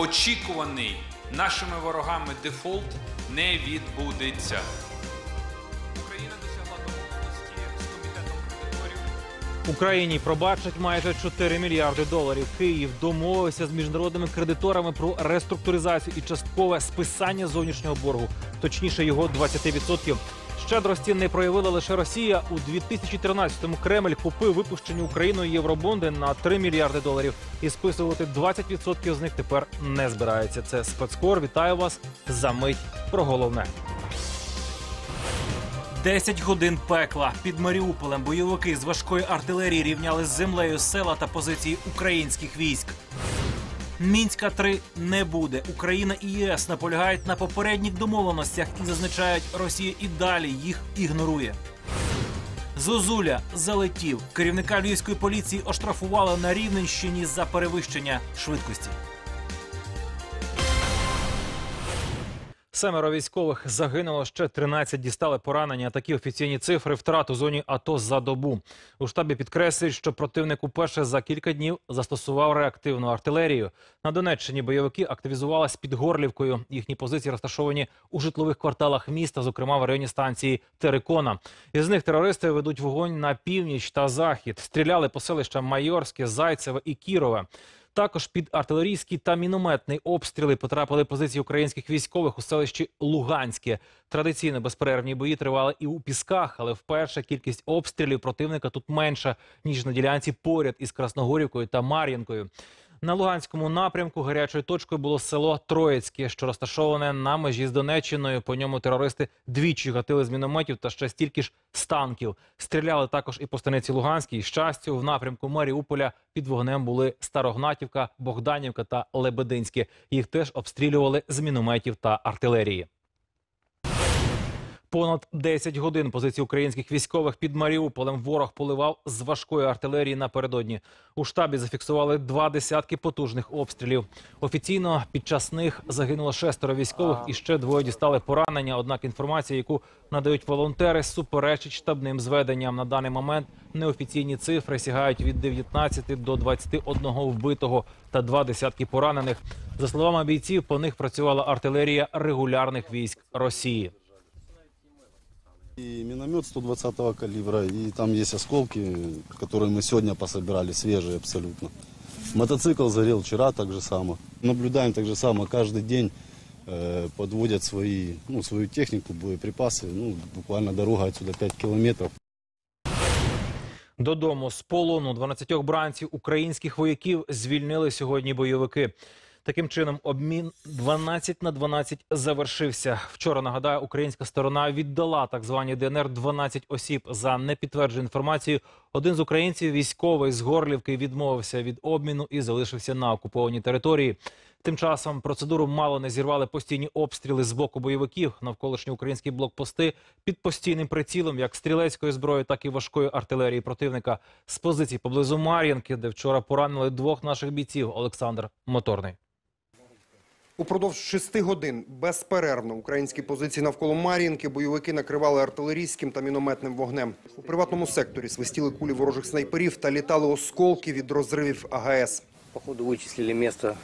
очікуваний нашими ворогами дефолт не відбудеться. Україна досягла домовленості з комітетом кредиторів. Україні пробачать майже 4 мільярди доларів. Київ домовився з міжнародними кредиторами про реструктуризацію і часткове списання зовнішнього боргу, точніше його 20%. Щедрості не проявила лише Росія. У 2013-му Кремль купив випущені Україною євробонди на 3 мільярди доларів. І списувати 20% з них тепер не збирається. Це спецкор. Вітаю вас за мить про головне. 10 годин пекла під Маріуполем бойовики з важкої артилерії рівняли з землею села та позиції українських військ. Мінська 3 не буде. Україна і ЄС наполягають на попередніх домовленостях і зазначають, Росія і далі їх ігнорує. Зозуля залетів. Керівника львівської поліції оштрафували на Рівненщині за перевищення швидкості. Семеро військових загинуло, ще 13 дістали поранення. Такі офіційні цифри втрат у зоні АТО за добу. У штабі підкреслюють, що противник уперше за кілька днів застосував реактивну артилерію. На Донеччині бойовики активізувались під Горлівкою. Їхні позиції розташовані у житлових кварталах міста, зокрема в районі станції Терикона. Із них терористи ведуть вогонь на північ та захід. Стріляли по селищам Майорське, Зайцеве і Кірове. Також під артилерійський та мінометний обстріли потрапили позиції українських військових у селищі Луганське. Традиційно безперервні бої тривали і у пісках, але вперше кількість обстрілів противника тут менша ніж на ділянці поряд із Красногорівкою та Мар'їнкою. На Луганському напрямку гарячою точкою було село Троїцьке, що розташоване на межі з Донеччиною. По ньому терористи двічі гатили з мінометів та ще стільки ж з танків. Стріляли також і по станиці Луганській. Щастю, в напрямку Маріуполя під вогнем були Старогнатівка, Богданівка та Лебединське. Їх теж обстрілювали з мінометів та артилерії. Понад 10 годин позиції українських військових під Маріуполем ворог поливав з важкої артилерії напередодні. У штабі зафіксували два десятки потужних обстрілів. Офіційно під час них загинуло шестеро військових і ще двоє дістали поранення. Однак інформація, яку надають волонтери, суперечить штабним зведенням. На даний момент неофіційні цифри сягають від 19 до 21 вбитого та два десятки поранених. За словами бійців, по них працювала артилерія регулярних військ Росії. И миномет 120 калибра, и там есть осколки, которые мы сегодня пособирали, свежие абсолютно. Мотоцикл зарел вчера так же само. Наблюдаем так же само каждый день, э, подводят свои, ну, свою технику, боеприпасы. Ну, буквально дорога отсюда 5 километров. Додому з полону 12 бранців українських вояків звільнили сьогодні бойовики. Таким чином, обмін 12 на 12 завершився. Вчора нагадаю, українська сторона віддала так звані ДНР 12 осіб за непідтверджену інформацію. Один з українців, військовий з Горлівки, відмовився від обміну і залишився на окупованій території. Тим часом процедуру мало не зірвали постійні обстріли з боку бойовиків. Навколишні українські блокпости під постійним прицілом як стрілецької зброї, так і важкої артилерії противника з позицій поблизу Мар'їнки, де вчора поранили двох наших бійців. Олександр Моторний. Упродовж шести годин безперервно українські позиції навколо Мар'їнки бойовики накривали артилерійським та мінометним вогнем. У приватному секторі свистіли кулі ворожих снайперів та літали осколки від розривів АГС. Походу вычислили место,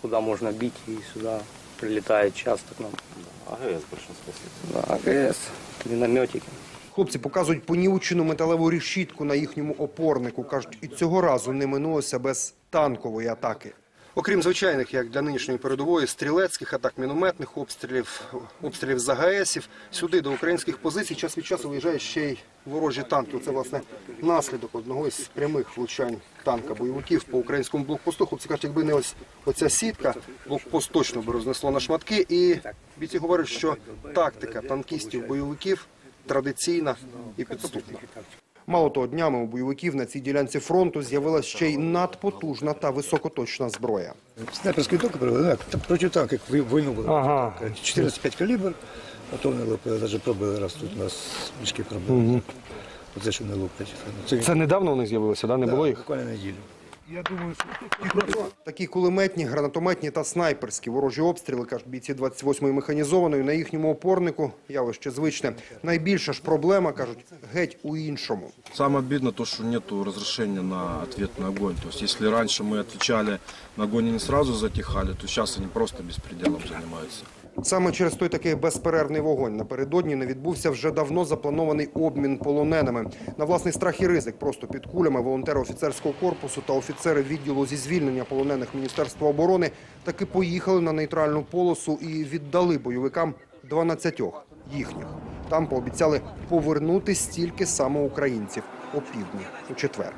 куда можно бить, и сюда прилетает часто к нам. АГС. Да, АГС, минометики. Хлопці показують понівечену металеву решітку на їхньому опорнику. Кажуть, і цього разу не минулося без танкової атаки. Окрім звичайних, як для нинішньої передової, стрілецьких атак, мінометних обстрілів, обстрілів з АГСів, сюди до українських позицій час від часу виїжджають ще й ворожі танки. Це, власне, наслідок одного із прямих влучань танка бойовиків по українському блокпосту. Хлопці кажуть, якби не ось оця сітка, блокпост точно би рознесло на шматки. І бійці говорять, що тактика танкістів-бойовиків традиційна і підступна. Мало того, днями у бойовиків на цій ділянці фронту з'явилася ще й надпотужна та високоточна зброя. Снайперський ток провели, так, та протитанк, як ви- війну було. Ага. 14,5 калібр, а то не лупили, навіть пробили раз тут у нас мішки пробили. Оце що не луплять. Це, Це недавно вони з'явилися, да? Не да, було їх? Буквально неділю. Такі кулеметні, гранатометні та снайперські ворожі обстріли, кажуть бійці 28-ї механізованої, на їхньому опорнику явище звичне. Найбільша ж проблема, кажуть, геть у іншому. Самое обидно то, что нет разрешения на ответный огонь. То есть если раньше мы отвечали на огонь и не сразу затихали, то сейчас они просто беспределом занимаются. Саме через той такий безперервний вогонь напередодні не відбувся вже давно запланований обмін полоненими. На власний страх і ризик просто під кулями волонтери офіцерського корпусу та офіцери відділу зі звільнення полонених Міністерства оборони таки поїхали на нейтральну полосу і віддали бойовикам 12 їхніх. Там пообіцяли повернути стільки саме українців опівдні у четвер.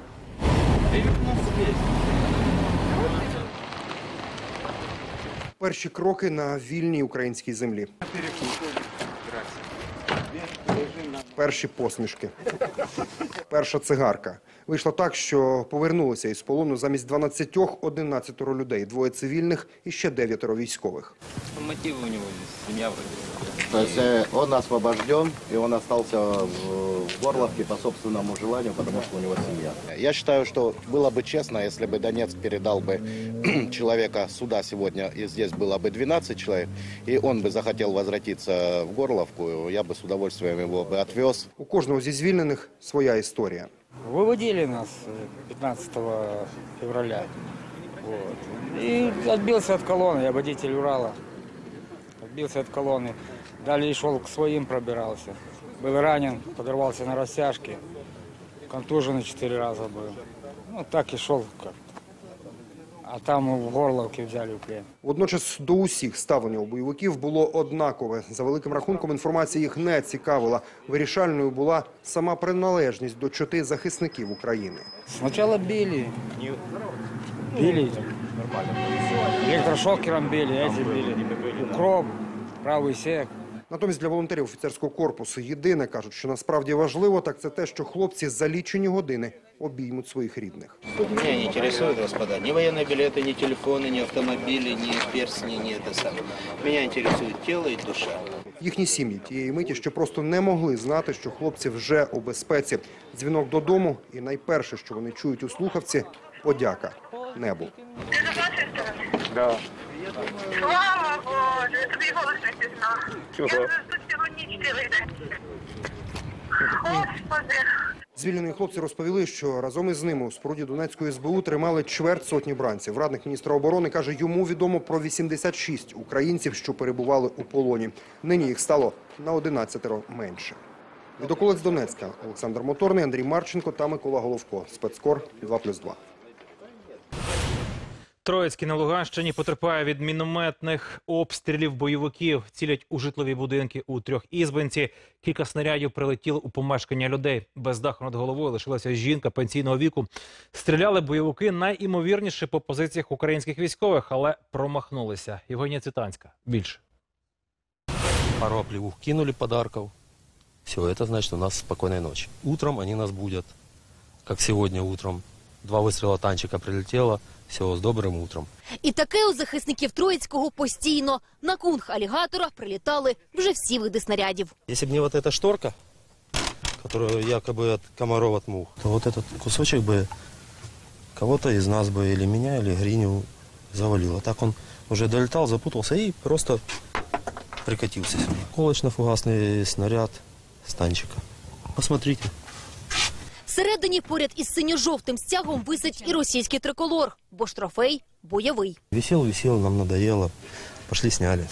Перші кроки на вільній українській землі. Перші посмішки. Перша цигарка. Вийшло так, що повернулися із полону замість 12 – 11 людей. Двоє цивільних і ще дев'ятеро військових. Мотивы у него есть, семья вроде. То есть э, он освобожден, и он остался в в Горловке по собственному желанию, потому что у него семья. Я считаю, что было бы честно, если бы Донецк передал бы человека сюда сегодня, и здесь было бы 12 человек, и он бы захотел возвратиться в Горловку, я бы с удовольствием его бы отвез. У кожного зі звільнених своя історія. Выводили нас э, 15 февраля. Вот. И отбился от колонны, я водитель Урала. Отбился от колонны. Далее шел к своим, пробирался. Был ранен, подорвался на растяжке. Контуженный четыре раза был. Ну, так и шел как А там в Горловке взяли в плен. Водночас до усіх ставлення у бойовиків було однакове. За великим рахунком інформація їх не цікавила. Вирішальною була сама приналежність до чоти захисників України. Сначала били. Били. Электрошокером били, эти били. Укроп, правый сек. Натомість для волонтерів офіцерського корпусу єдине кажуть, що насправді важливо, так це те, що хлопці за лічені години обіймуть своїх рідних. Меня не интересует, господа, ни военные билеты, ни телефоны, ни автомобили, ни перстни, ни это самое. Меня интересует тело и душа. Їхні сім'ї тієї миті, що просто не могли знати, що хлопці вже у безпеці. Дзвінок додому, і найперше, що вони чують у слухавці подяка небу. Да. Слава Боже, я тобі голос не пізнав. Я тут цілу цілий день. Господи. Звільнені хлопці розповіли, що разом із ними у споруді Донецької СБУ тримали чверть сотні бранців. Радник міністра оборони каже, йому відомо про 86 українців, що перебували у полоні. Нині їх стало на 11 менше. Від околиць Донецька Олександр Моторний, Андрій Марченко та Микола Головко. Спецкор 2+,2. Троїцький на Луганщині потерпає від мінометних обстрілів бойовиків. Цілять у житлові будинки у трьох ізбинці. Кілька снарядів прилетіли у помешкання людей. Без даху над головою лишилася жінка пенсійного віку. Стріляли бойовики найімовірніше по позиціях українських військових, але промахнулися. Євгенія Цвітанська. Більше. пару оплеух кинули подарков. Все, это значит у нас спокойной ночи. Утром они нас будут, как сегодня утром. Два выстрела танчика прилетело. Все, с добрым утром. І таке у захисників Троїцького постійно. На кунг алігатора прилітали вже всі види снарядів. Если бы не вот эта шторка, которую якобы от комаров от мух, то вот этот кусочек бы кого-то из нас бы, или меня, или Гриню завалило. Так он уже долетал, запутался и просто прикатился сюда. Колочно-фугасный снаряд с танчика. Посмотрите. Всередині поряд із синьо-жовтим стягом висить і російський триколор, бо ж трофей бойовий. Висел, висел, нам надоело. Пошли сняли.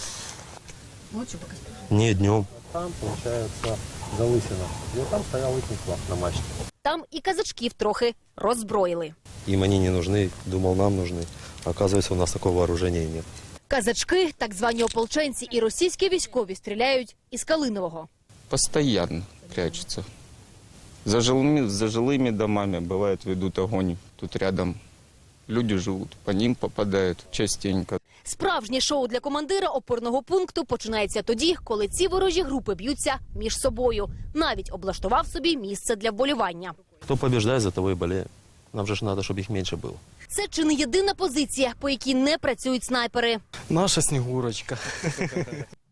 Ночью пока. Не днем. Там, получается, залысина. И вот там стоял их флаг на мачте. Там і казачків трохи роззброїли. Им они не нужны, думал, нам нужны. Оказывается, у нас такого вооружения и нет. Казачки, так звані ополченці і російські військові стріляють із Калинового. постоянно прячутся. За жилыми, за жилыми домами, бывает, ведут огонь. Тут рядом люди живут, по ним попадают частенько. Справжнє шоу для командира опорного пункту починається тоді, коли ці ворожі групи б'ються між собою. Навіть облаштував собі місце для вболівання. Кто побеждает, за того и болеет. Нам же ж надо, чтобы их меньше было. Це чи не єдина позиція, по якій не працюють снайпери. Наша Снегурочка.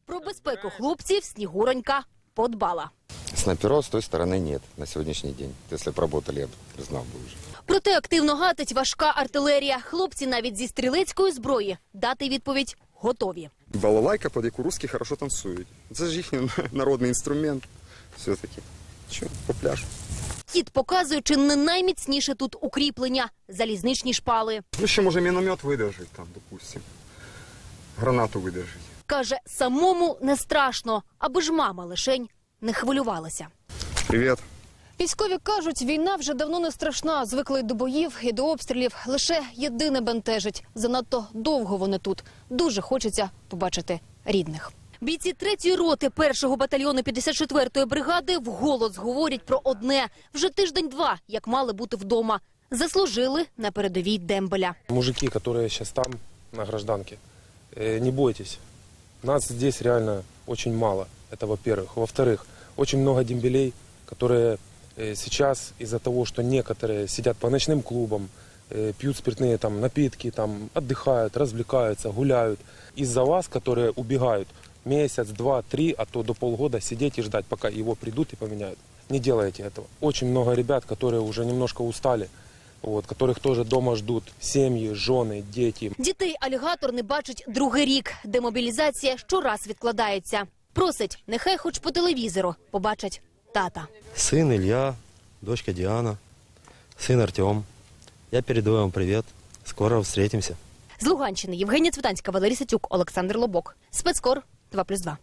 Про безпеку хлопців Снігуронька подбала. Снайперов с той стороны нет на сегодняшний день. Если бы работали, я бы знал бы уже. Проте активно гатить важка артилерія. Хлопці навіть зі стрілецької зброї дати відповідь готові. Балалайка, під яку русські хорошо танцюють. Це ж їхній народний інструмент. Все-таки. Що, по пляжу. Кіт показує, чи не найміцніше тут укріплення залізничні шпали. Ну, ще може міномет видержить там, допустим. Гранату видержить. Каже, самому не страшно, аби ж мама лишень не хвилювалася. Привіт. Військові кажуть, війна вже давно не страшна. Звикли до боїв і до обстрілів. Лише єдине бентежить. Занадто довго вони тут. Дуже хочеться побачити рідних. Бійці третьої роти першого батальйону 54-ї бригади вголос говорять про одне вже тиждень-два, як мали бути вдома. Заслужили на передовій дембеля. Мужики, которые сейчас там, на гражданке, э, не бойтесь. Нас здесь реально очень мало. Это во-первых. Во-вторых, очень много дембелей, которые э, сейчас из-за того, что некоторые сидят по ночным клубам, э, пьют спиртные там, напитки, там, отдыхают, развлекаются, гуляют. Из-за вас, которые убегают месяц, два, три, а то до полгода сидеть и ждать, пока его придут и поменяют. Не делайте этого. Очень много ребят, которые уже немножко устали, вот, которых тоже дома ждут семьи, жены, дети. Дітей алігатор не бачить другий рік. Демобілізація щораз відкладається. Просить, нехай хоч по телевізору побачать тата. Сын Илья, дочка Диана, сын Артем. Я передаю вам привет. Скоро встретимся. З Луганщини Євгенія Цвітанська, Валерій Сатюк, Олександр Лобок. Спецкор 2+,2.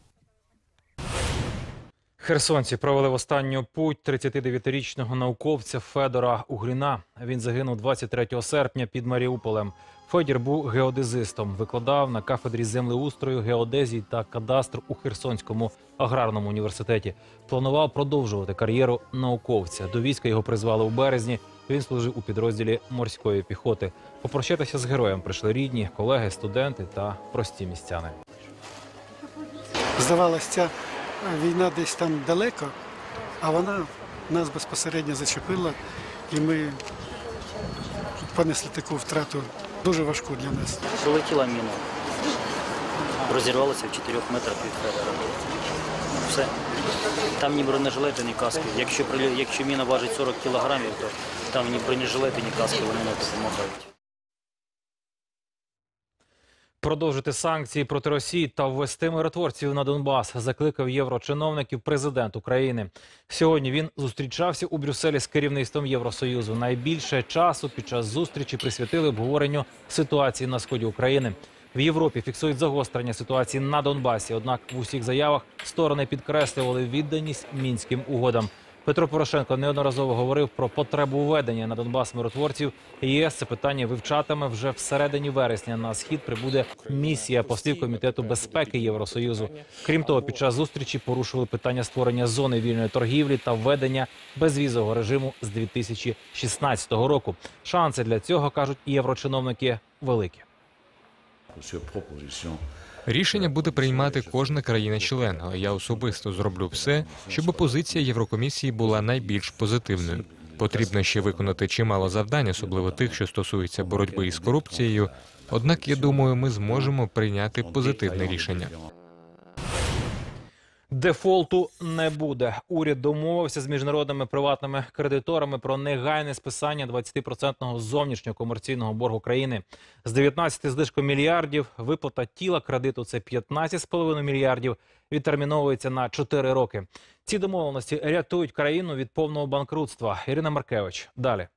Херсонці провели в останню путь 39-річного науковця Федора Угріна. Він загинув 23 серпня під Маріуполем. Федір був геодезистом, викладав на кафедрі землеустрою, геодезії та кадастру у Херсонському аграрному університеті. Планував продовжувати кар'єру науковця. До війська його призвали у березні. Він служив у підрозділі морської піхоти. Попрощатися з героєм прийшли рідні, колеги, студенти та прості містяни. Здавалося, ця війна десь там далеко, а вона нас безпосередньо зачепила, і ми понесли таку втрату дуже важку для нас. Прилетіла міна. Розірвалася в 4 метрах від Федора. Все. Там ні бронежилети, ні каски. Якщо, якщо міна важить 40 кілограмів, то там ні бронежилети, ні каски вони не допомагають. Продовжити санкції проти Росії та ввести миротворців на Донбас закликав єврочиновників президент України. Сьогодні він зустрічався у Брюсселі з керівництвом Євросоюзу. Найбільше часу під час зустрічі присвятили обговоренню ситуації на сході України. В Європі фіксують загострення ситуації на Донбасі. Однак в усіх заявах сторони підкреслювали відданість мінським угодам. Петро Порошенко неодноразово говорив про потребу введення на Донбас миротворців. ЄС це питання вивчатиме вже всередині вересня. На схід прибуде місія послів комітету безпеки Євросоюзу. Крім того, під час зустрічі порушили питання створення зони вільної торгівлі та введення безвізового режиму з 2016 року. Шанси для цього кажуть єврочиновники великі. Рішення буде приймати кожна країна-член, я особисто зроблю все, щоб позиція Єврокомісії була найбільш позитивною. Потрібно ще виконати чимало завдань, особливо тих, що стосуються боротьби із корупцією. Однак, я думаю, ми зможемо прийняти позитивне рішення. Дефолту не буде. Уряд домовився з міжнародними приватними кредиторами про негайне списання 20% зовнішнього комерційного боргу країни. З 19 злишком мільярдів виплата тіла кредиту це 15,5 мільярдів. Відтерміновується на 4 роки. Ці домовленості рятують країну від повного банкрутства. Ірина Маркевич. Далі.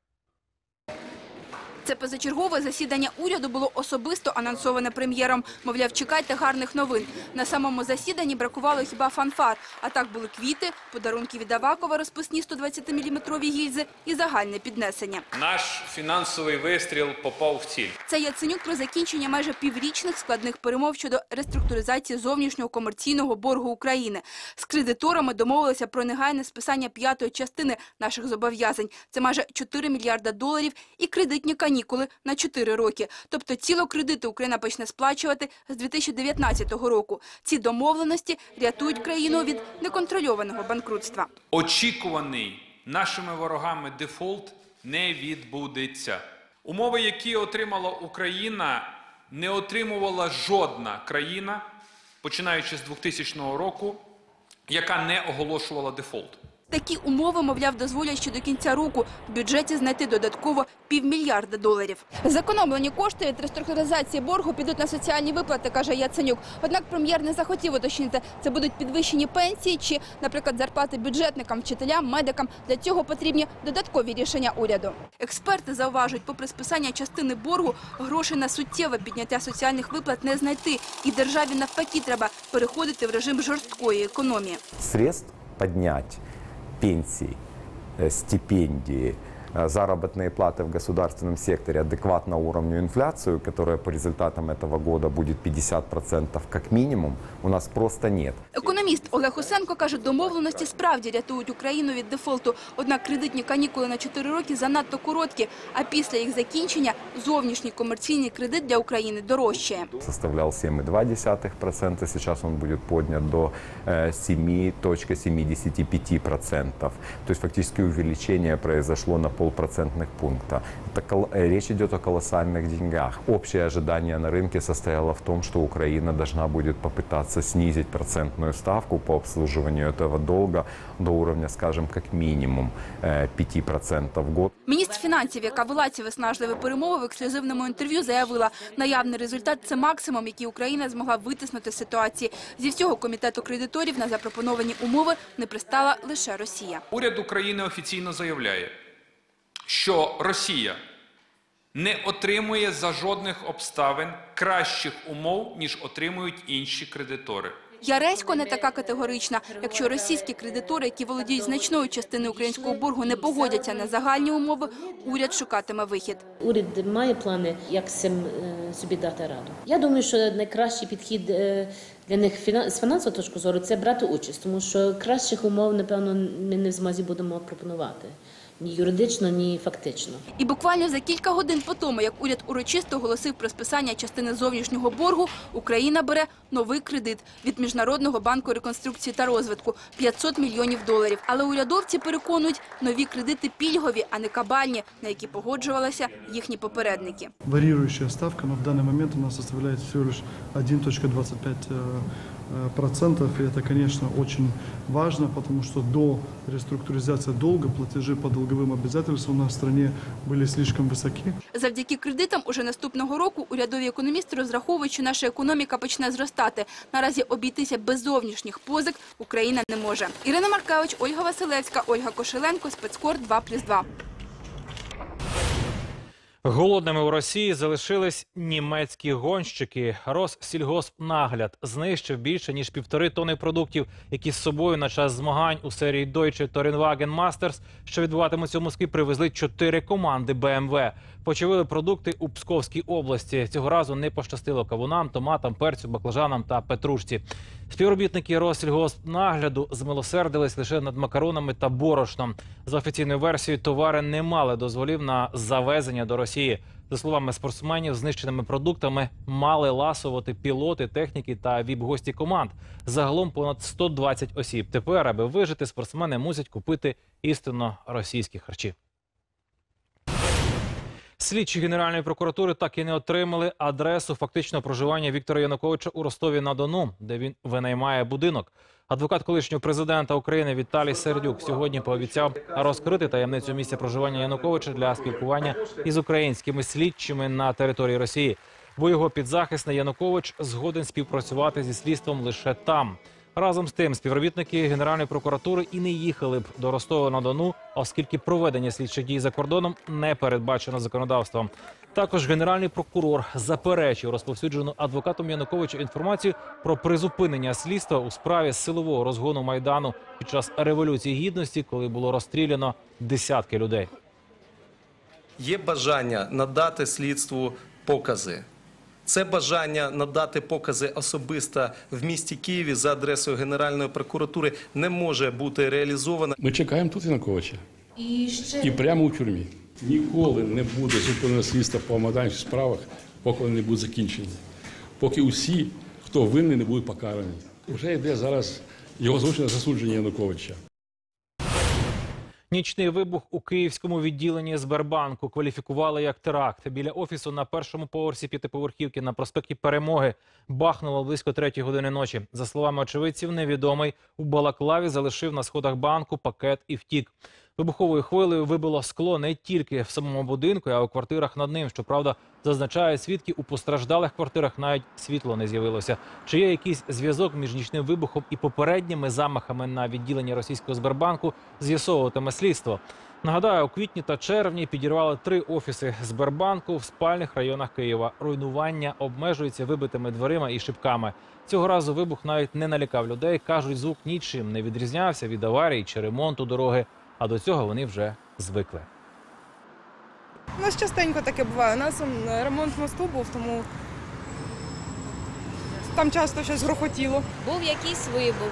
Це позачергове засідання уряду було особисто анонсоване прем'єром. Мовляв, чекайте гарних новин. На самому засіданні бракувало хіба фанфар. А так були квіти, подарунки від Авакова, розписні 120-мм гільзи і загальне піднесення. Наш фінансовий вистріл попав в ціль. Це Яценюк про закінчення майже піврічних складних перемов щодо реструктуризації зовнішнього комерційного боргу України. З кредиторами домовилися про негайне списання п'ятої частини наших зобов'язань. Це майже 4 мільярда доларів і кредитні канікули на 4 роки. Тобто ціло кредити Україна почне сплачувати з 2019 року. Ці домовленості рятують країну від неконтрольованого банкрутства. Очікуваний нашими ворогами дефолт не відбудеться. Умови, які отримала Україна, не отримувала жодна країна, починаючи з 2000 року, яка не оголошувала дефолт. Такі умови, мовляв, дозволять ще до кінця року в бюджеті знайти додатково півмільярда доларів. Зекономлені кошти від реструктуризації боргу підуть на соціальні виплати, каже Яценюк. Однак прем'єр не захотів уточнити, це будуть підвищені пенсії чи, наприклад, зарплати бюджетникам, вчителям, медикам. Для цього потрібні додаткові рішення уряду. Експерти зауважують, попри списання частини боргу, грошей на суттєве підняття соціальних виплат не знайти. І державі навпаки треба переходити в режим жорсткої економії. средств поднять пенсии, э, стипендии, заработные платы в государственном секторе адекватно уровню инфляцию, которая по результатам этого года будет 50% как минимум, у нас просто нет. Економіст Олег Усенко каже, домовленості справді рятують Україну від дефолту. Однак кредитні канікули на 4 роки занадто короткі, а після їх закінчення зовнішній комерційний кредит для України дорожчає. Составлял 7,2%, сейчас он будет поднят до э, 7,75%. То есть фактически увеличение произошло на полпроцентных пункта. Это кол- э, речь идет о колоссальных деньгах. Общее ожидание на рынке состояло в том, что Украина должна будет попытаться снизить процентную ставку по обслуживанию этого долга до уровня, скажем, как минимум э, 5% в год. Міністр фінансів, яка вела ці виснажливі перемови, в ексклюзивному інтерв'ю заявила, наявний результат – це максимум, який Україна змогла витиснути з ситуації. Зі всього комітету кредиторів на запропоновані умови не пристала лише Росія. Уряд України офіційно заявляє, що Росія не отримує за жодних обставин кращих умов, ніж отримують інші кредитори. Яресько не така категорична. Якщо російські кредитори, які володіють значною частиною українського боргу, не погодяться на загальні умови, уряд шукатиме вихід. Уряд має плани, як з цим е, собі дати раду. Я думаю, що найкращий підхід е, для них з фінансової точки зору це брати участь, тому що кращих умов, напевно, ми не в змозі будемо пропонувати ні юридично, ні фактично. І буквально за кілька годин по тому, як уряд урочисто оголосив про списання частини зовнішнього боргу, Україна бере новий кредит від Міжнародного банку реконструкції та розвитку – 500 мільйонів доларів. Але урядовці переконують, нові кредити пільгові, а не кабальні, на які погоджувалися їхні попередники. Варьирующая ставка, в данный момент у нас составляет всего лишь 1.25%. э, э, процентов. И это, конечно, очень важно, потому что до реструктуризации долга платежи по долговым обязательствам у нас в стране были слишком высоки. Завдяки кредитам уже наступного року урядові економісти розраховують, що наша економіка почне зростати. Наразі обійтися без зовнішніх позик Україна не може. Ірина Маркевич, Ольга Василевська, Ольга Кошеленко, Спецкор 2+,2. Голодними у Росії залишились німецькі гонщики. Россільгоспнагляд знищив більше ніж півтори тони продуктів, які з собою на час змагань у серії Deutsche Tourenwagen Masters, що відбуватимуться у Москві, привезли чотири команди БМВ. Почавили продукти у Псковській області. Цього разу не пощастило кавунам, томатам, перцю, баклажанам та петрушці. Співробітники Россільгоспнагляду змилосердились лише над макаронами та борошном. За офіційною версією, товари не мали дозволів на завезення до Росії. За словами спортсменів, знищеними продуктами мали ласувати пілоти, техніки та віп-гості команд. Загалом понад 120 осіб. Тепер, аби вижити, спортсмени мусять купити істинно російські харчі. Слідчі Генеральної прокуратури так і не отримали адресу фактичного проживання Віктора Януковича у Ростові на Дону, де він винаймає будинок. Адвокат колишнього президента України Віталій Сердюк сьогодні пообіцяв розкрити таємницю місця проживання Януковича для спілкування із українськими слідчими на території Росії. Бо його підзахисний Янукович згоден співпрацювати зі слідством лише там. Разом з тим, співробітники Генеральної прокуратури і не їхали б до Ростова на Дону, оскільки проведення слідчих дій за кордоном не передбачено законодавством. Також генеральний прокурор заперечив розповсюджену адвокатом Януковича інформацію про призупинення слідства у справі силового розгону майдану під час революції гідності, коли було розстріляно десятки людей. Є бажання надати слідству покази. Це бажання надати покази особисто в місті Києві за адресою Генеральної прокуратури не може бути реалізовано. Ми чекаємо тут Януковича. І ще І прямо у тюрмі. Ніколи не буде зупинено слідство по майданчих справах, поки вони не будуть закінчені. Поки усі, хто винний, не будуть покарані. Вже йде зараз його злочинне засудження Януковича. Нічний вибух у київському відділенні Сбербанку кваліфікували як теракт. Біля офісу на першому поверсі п'ятиповерхівки на проспекті Перемоги бахнуло близько третьої години ночі. За словами очевидців, невідомий у балаклаві залишив на сходах банку пакет і втік. Вибуховою хвилею вибило скло не тільки в самому будинку, а й у квартирах над ним. Щоправда, зазначають свідки, у постраждалих квартирах навіть світло не з'явилося. Чи є якийсь зв'язок між нічним вибухом і попередніми замахами на відділення російського Сбербанку, з'ясовуватиме слідство. Нагадаю, у квітні та червні підірвали три офіси Сбербанку в спальних районах Києва. Руйнування обмежується вибитими дверима і шибками. Цього разу вибух навіть не налякав людей. кажуть, звук нічим не відрізнявся від аварій чи ремонту дороги. А до цього вони вже звикли. У нас частенько таке буває. У нас ремонт мосту був, тому там часто щось грохотіло. Був якийсь вибух,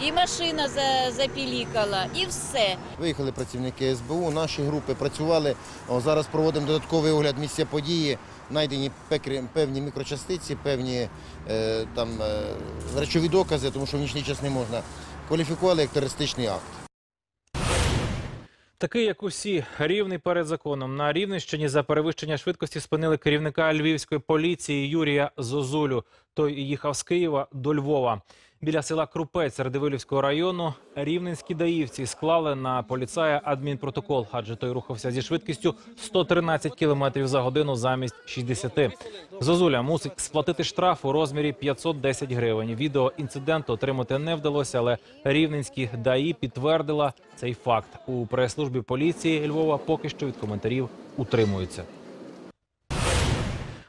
і машина запілікала, і все. Виїхали працівники СБУ, наші групи працювали. О, зараз проводимо додатковий огляд місця події. Знайдені певні мікрочастиці, певні е, там, е, речові докази, тому що в нічний час не можна. Кваліфікували як терористичний акт. Такий, як усі, рівний перед законом. На Рівненщині за перевищення швидкості спинили керівника львівської поліції Юрія Зозулю. Той їхав з Києва до Львова. Біля села Крупець Радивилівського району рівненські даївці склали на поліцая адмінпротокол, адже той рухався зі швидкістю 113 км за годину замість 60. Зозуля мусить сплатити штраф у розмірі 510 гривень. Відео інциденту отримати не вдалося, але рівненські даї підтвердила цей факт. У прес-службі поліції Львова поки що від коментарів утримуються.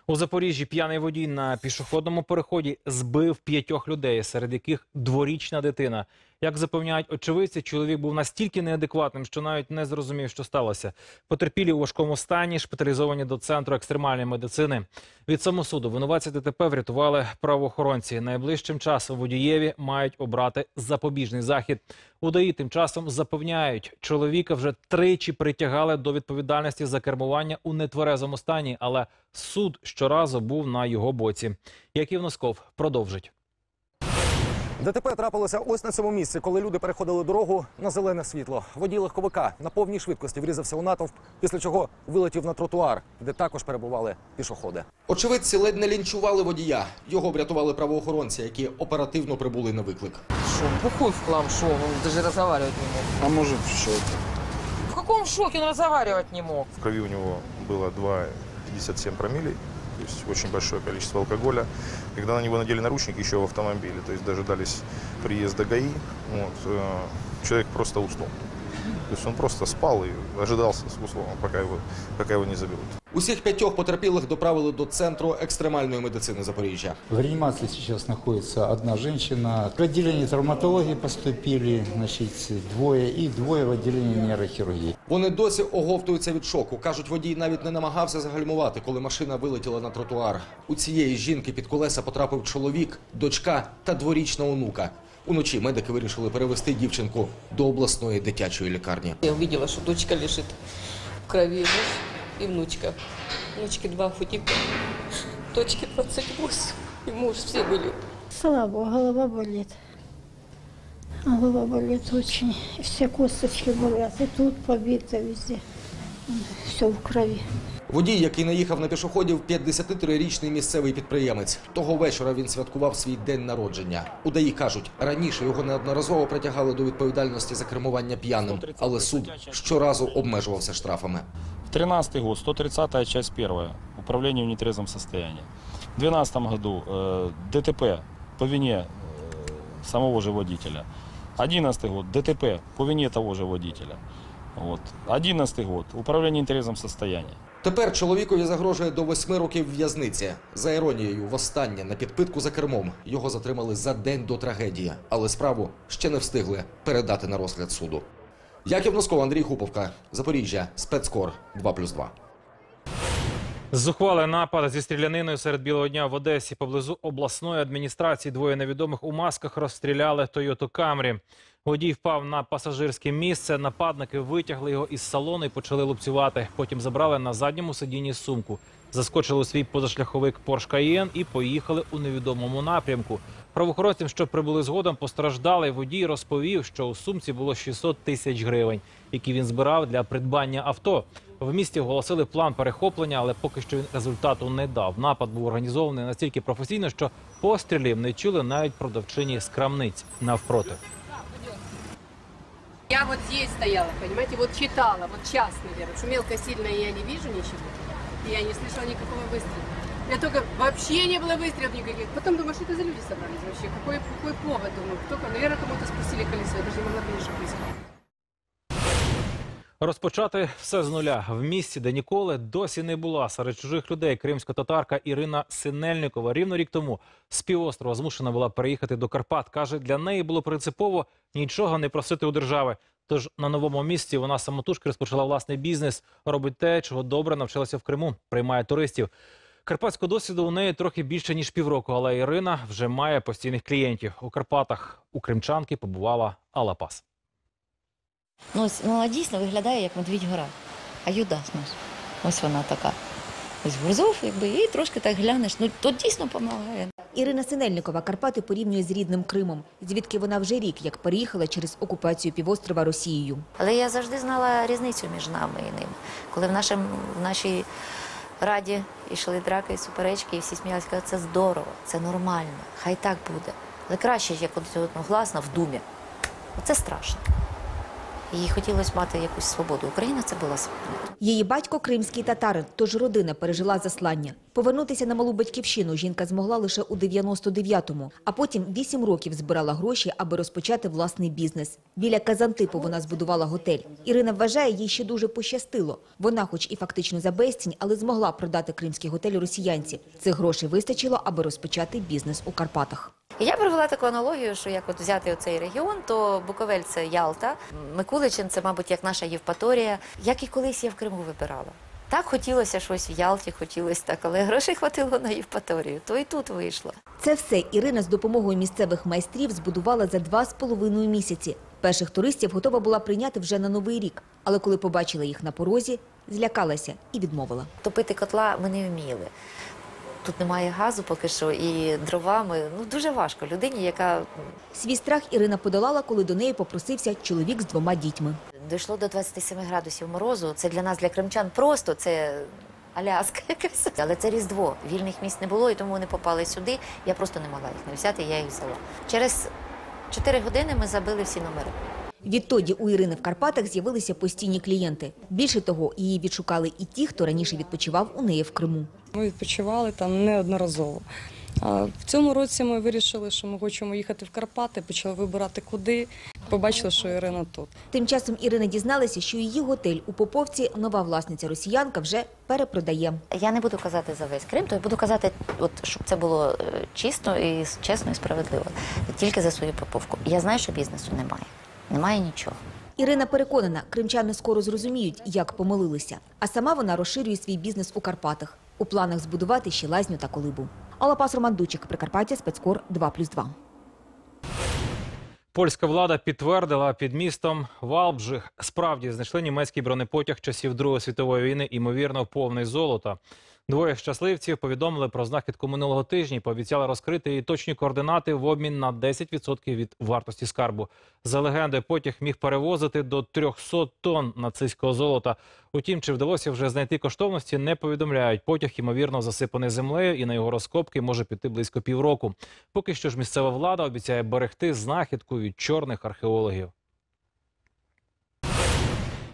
У Запоріжжі п'яний водій на пішохідному переході збив п'ятьох людей, серед яких дворічна дитина. Як запевняють очевидці, чоловік був настільки неадекватним, що навіть не зрозумів, що сталося. Потерпілі у важкому стані, шпиталізовані до центру екстремальної медицини. Від самосуду винуватця ДТП врятували правоохоронці. Найближчим часом водієві мають обрати запобіжний захід. УДАІ тим часом запевняють, чоловіка вже тричі притягали до відповідальності за кермування у нетверезому стані, але суд щоразу був на його боці. Яків Носков продовжить. ДТП трапилося ось на цьому місці, коли люди переходили дорогу на зелене світло. Водій легковика на повній швидкості врізався у натовп, після чого вилетів на тротуар, де також перебували пішоходи. Очевидці ледь не лінчували водія. Його врятували правоохоронці, які оперативно прибули на виклик. Шо, бухой в хлам, шо, он даже разговаривать не мог. А может в шоке. В каком шоке он разговаривать не мог? В крови у него было 2,57 промиллей, то есть очень большое количество алкоголя. Когда на него надели наручники еще в автомобиле, то есть дожидались приезда ГАИ, вот, э, человек просто уснул. То есть он просто спал и ожидался, условно, пока его, пока его не заберут. Усіх п'ятьох потерпілих доправили до центру екстремальної медицини Запоріжжя. В реанимации сейчас находится одна женщина. В отделении травматологии поступили значит, двое и двое в отделении нейрохирургии. Вони досі оговтуються від шоку. Кажуть, водій навіть не намагався загальмувати, коли машина вилетіла на тротуар. У цієї жінки під колеса потрапив чоловік, дочка та дворічна онука. Уночі медики вирішили перевести дівчинку до обласної дитячої лікарні. Я увидела, что дочка лежит в крови, муж и внучка. Внучке два годика, дочке 28, и муж все были. Слабо, голова болит. Голова болит очень. Все косточки болят. И тут побито везде. Все в крови. Водій, який наїхав на пішоходів, 53-річний місцевий підприємець. Того вечора він святкував свій день народження. Удаї кажуть, раніше його неодноразово притягали до відповідальності за кермування п'яним, але суд щоразу обмежувався штрафами. 13 год, 130-та часть 1, управление в нетрезвом состоянии. В 2012 году э, ДТП по вине э, самого же водителя. 11 год ДТП по вине того же водителя. Вот. 11 год управление в нетрезвом состоянии. Тепер чоловікові загрожує до восьми років в'язниці. За іронією, востаннє на підпитку за кермом його затримали за день до трагедії, але справу ще не встигли передати на розгляд суду. Яків Носков, Андрій Хуповка, Запоріжжя, спецкор 2+,2. Зухвалий напад зі стріляниною серед білого дня в Одесі поблизу обласної адміністрації. Двоє невідомих у масках розстріляли Тойоту Камрі. Водій впав на пасажирське місце. Нападники витягли його із салону і почали лупцювати. Потім забрали на задньому сидінні сумку. Заскочили у свій позашляховик Porsche Cayenne і поїхали у невідомому напрямку. Правоохоронцям, що прибули згодом, постраждалий водій розповів, що у сумці було 600 тисяч гривень, які він збирав для придбання авто. В місті оголосили план перехоплення, але поки що він результату не дав. Напад був організований настільки професійно, що пострілів не чули навіть продавчині з крамниць навпроти. Я вот здесь стояла, понимаете, вот читала, вот час, наверное. Шумелка сильная, я не вижу ничего. И я не слышала никакого выстрела. Я только вообще не было выстрелов никаких. Потом думаю, что это за люди собрались вообще? Какой, какой повод, думаю, кто, наверное, кому-то спустили колесо. Я даже не могла понять, что. Розпочати все з нуля в місці, де ніколи досі не була серед чужих людей. Кримська-татарка Ірина Синельникова рівно рік тому з півострова змушена була переїхати до Карпат. каже, для неї було принципово нічого не просити у держави. Тож на новому місці вона самотужки розпочала власний бізнес, робить те, чого добре навчилася в Криму, приймає туристів. Карпатського досвіду у неї трохи більше ніж півроку, але Ірина вже має постійних клієнтів. У Карпатах у кримчанки побувала Алла Пас. Ну, ось, ну, вона дійсно виглядає як медвідь гора. А Юдас наш. Ось вона така. Ось Гурзов, якби, і трошки так глянеш. Ну, то дійсно допомагає. Ірина Синельникова Карпати порівнює з рідним Кримом, звідки вона вже рік як переїхала через окупацію півострова Росією. Але я завжди знала різницю між нами і ним. Коли в, нашим, в нашій раді йшли драки і суперечки, і всі сміялися, казали, це здорово, це нормально, хай так буде. Але краще, як от одногласно в думі. Оце страшно. Їй хотілося мати якусь свободу. Україна це була свобода. Її батько кримський татарин, тож родина пережила заслання. Повернутися на малу батьківщину жінка змогла лише у 99-му, а потім 8 років збирала гроші, аби розпочати власний бізнес. Біля Казантипу вона збудувала готель. Ірина вважає, їй ще дуже пощастило. Вона, хоч і фактично за безцінь, але змогла продати кримський готель росіянці. Цих грошей вистачило, аби розпочати бізнес у Карпатах. І я провела таку аналогію, що як от взяти оцей регіон, то Буковель це Ялта, Микуличин це, мабуть, як наша Євпаторія, як і колись я в Криму вибирала. Так хотілося щось в Ялті, хотілося так, але грошей хватило на Євпаторію, то і тут вийшло. Це все Ірина з допомогою місцевих майстрів збудувала за два з половиною місяці. Перших туристів готова була прийняти вже на новий рік, але коли побачила їх на порозі, злякалася і відмовила. Топити котла ми не вміли. Тут немає газу поки що, і дровами ну дуже важко людині, яка Свій страх Ірина подолала, коли до неї попросився чоловік з двома дітьми. дійшло до 27 градусів морозу. Це для нас, для кримчан, просто це Аляска якась. Але це Різдво. Вільних місць не було, і тому вони попали сюди. Я просто не могла їх не взяти, я їх взяла. Через 4 години ми забили всі номери. Відтоді у Ірини в Карпатах з'явилися постійні клієнти. Більше того, її відшукали і ті, хто раніше відпочивав у неї в Криму. Ми відпочивали там неодноразово. А В цьому році ми вирішили, що ми хочемо їхати в Карпати, почали вибирати куди. Побачили, що Ірина тут. Тим часом Ірина дізналася, що її готель у Поповці нова власниця росіянка вже перепродає. Я не буду казати за весь Крим, то я буду казати, от щоб це було е, чисто і чесно і справедливо. Тільки за свою поповку. Я знаю, що бізнесу немає. Немає нічого. Ірина переконана, кримчани скоро зрозуміють, як помилилися. А сама вона розширює свій бізнес у Карпатах. У планах збудувати ще лазню та колибу. Алапас Роман Дучик, Прикарпаття, спецкор 2+,2. Польська влада підтвердила під містом Валбжих справді знайшли німецький бронепотяг часів Другої світової війни, ймовірно, повний золота. Двоє щасливців повідомили про знахідку минулого тижня і пообіцяли розкрити її точні координати в обмін на 10% від вартості скарбу. За легендою, потяг міг перевозити до 300 тонн нацистського золота. Утім, чи вдалося вже знайти коштовності, не повідомляють. Потяг, ймовірно, засипаний землею, і на його розкопки може піти близько півроку. Поки що ж місцева влада обіцяє берегти знахідку від чорних археологів.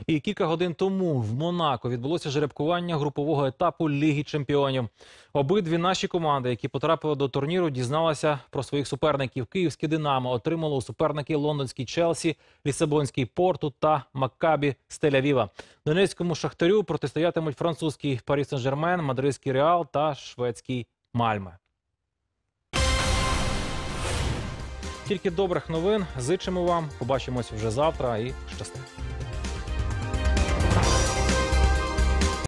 І кілька годин тому в Монако відбулося жеребкування групового етапу Ліги Чемпіонів. Обидві наші команди, які потрапили до турніру, дізналися про своїх суперників. Київське Динамо отримало у суперники лондонський Челсі, Лісабонський Порту та Маккабі з Тель-Авіва. Донецькому Шахтарю протистоятимуть французький Парі Сен-Жермен, Мадридський Реал та шведський Мальме. Тільки добрих новин. Зичимо вам. Побачимось вже завтра і щасти.